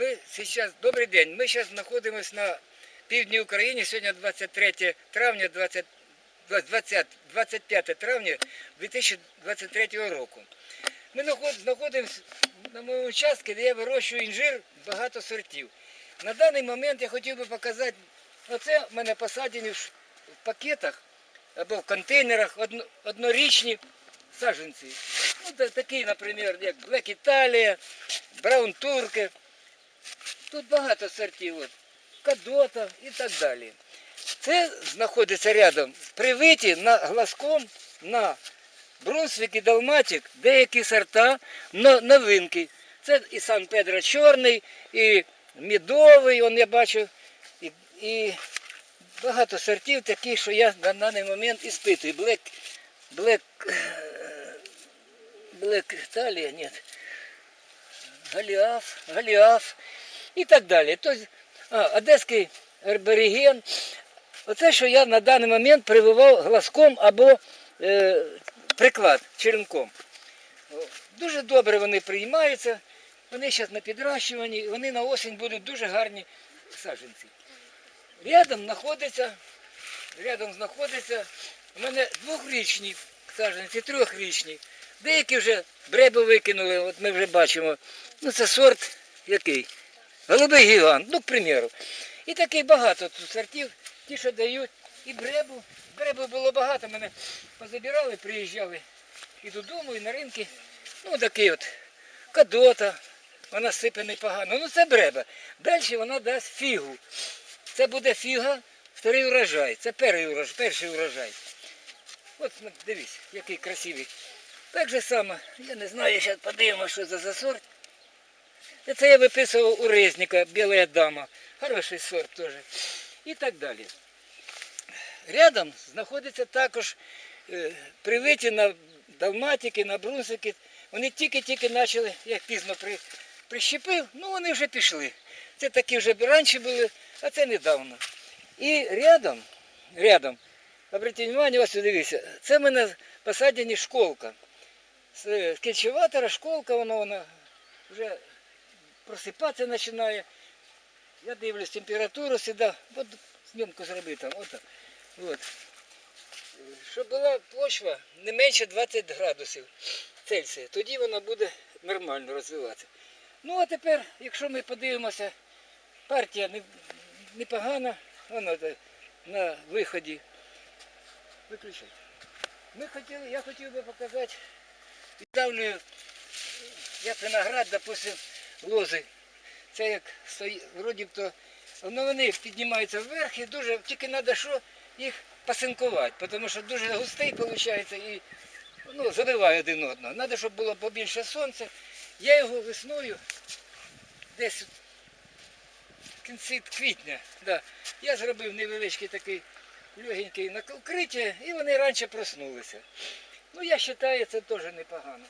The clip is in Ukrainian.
Ми зараз, добрий день, ми зараз знаходимося на півдні України. Сьогодні 23 травня, 20, 20, 25 травня 2023 року. Ми знаходимося на моєму участку, де я вирощую інжир багато сортів. На даний момент я хотів би показати, оце в мене посаджені в пакетах або в контейнерах однорічні саджанці. Ну, та- такі, наприклад, як Black Italia, Brown Turkey. Тут багато сортів, от, Кадота і так далі. Це знаходиться рядом привиті на глазком на Брунсвік і Далматик, деякі сорта но- новинки. Це і Сан Педро Чорний, і Мідовий, он я бачу, і, і багато сортів таких, що я на даний момент іспитую. Black, Black, Black Italia, нет. Галіаф, Галіаф і так далі. Тобто, Одеський ерберіген. Оце, що я на даний момент прививав глазком або е, приклад черенком. Дуже добре вони приймаються, вони зараз на підрощуванні, вони на осінь будуть дуже гарні саджанці. Рядом знаходиться, рядом знаходиться у мене двохрічні саджанці, трьохрічні. Деякі вже бреби викинули, от ми вже бачимо. Ну це сорт який? Голубий гігант, ну, к примеру. І таких багато тут сортів, ті, що дають. І бребу. Бребу було багато, мене позабирали, приїжджали і додому, і на ринки. Ну, такий от кадота, вона сипе непогано. Ну це бреба. Далі вона дасть фігу. Це буде фіга, вторий урожай. Це перший урожай. От ну, дивись, який красивий. Так же само, я не знаю, зараз подивимося, що це за сорт. Це я виписував у Резника, біла дама. Хороший сорт теж. І так далі. Рядом знаходиться також е, привиті на далматики, на брунсики. Вони тільки-тільки почали, як пізно при, прищепив, ну вони вже пішли. Це такі вже раніше були, а це недавно. І рядом, рядом, обратіть увагу, ось дивіться, це в мене посадені школка. З кільчеватора школка, вона, вона вже просипатися починає. Я дивлюсь температуру сюди, от зйомку зроби там, отак. От. Щоб була почва не менше 20 градусів Цельсія, тоді вона буде нормально розвиватися. Ну а тепер, якщо ми подивимося, партія не- непогана, вона на виході. Виключай. Ми хотіли, я хотів би показати, віддавлюю, як виноград, допустим, лози. Це як стої, вроді б то, ну вони піднімаються вверх і дуже, тільки треба що їх пасинкувати, тому що дуже густий виходить і ну, забиває один одного. Треба, щоб було побільше сонця. Я його весною десь в кінці квітня. Да, я зробив невеличкий такий легенький накриття, і вони раніше проснулися. Ну, я вважаю, це теж непогано.